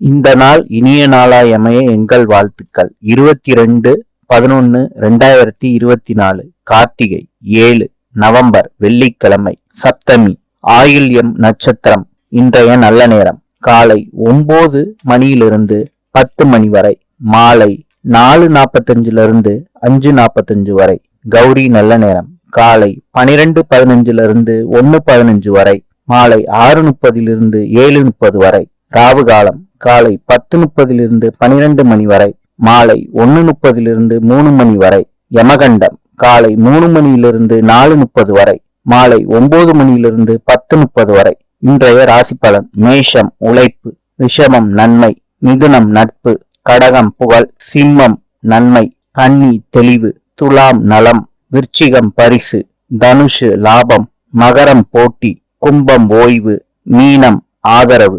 இந்த நாள் இனிய நாளாய் அமைய எங்கள் வாழ்த்துக்கள். இருபத்தி ரெண்டு பதினொன்னு ரெண்டாயிரத்தி இருபத்தி நாலு கார்த்திகை ஏழு நவம்பர் வெள்ளிக்கிழமை சப்தமி ஆயில்யம் நட்சத்திரம் இன்றைய நல்ல நேரம். காலை ஒன்பது மணியிலிருந்து பத்து மணி வரை மாலை நாலு நாற்பத்தஞ்சுல இருந்து அஞ்சு நாற்பத்தஞ்சு வரை கௌரி நல்ல நேரம். காலை பனிரெண்டு பதினஞ்சுல இருந்து ஒன்னு பதினஞ்சு வரை மாலை ஆறு முப்பதிலிருந்து ஏழு முப்பது வரை ராவு காலம் காலை பத்து முப்பதிலிருந்து பனிரெண்டு மணி வரை மாலை ஒன்னு முப்பதிலிருந்து மூணு மணி வரை யமகண்டம் காலை மூணு மணியிலிருந்து நாலு முப்பது வரை மாலை ஒன்பது மணியிலிருந்து பத்து முப்பது வரை. இன்றைய ராசி பலன் மேஷம் உழைப்பு ரிஷமம் நன்மை மிதுனம் நட்பு கடகம் புகழ் சிம்மம் நன்மை கன்னி தெளிவு துலாம் நலம் விருச்சிகம் பரிசு தனுஷு லாபம் மகரம் போட்டி கும்பம் ஓய்வு மீனம் ஆதரவு.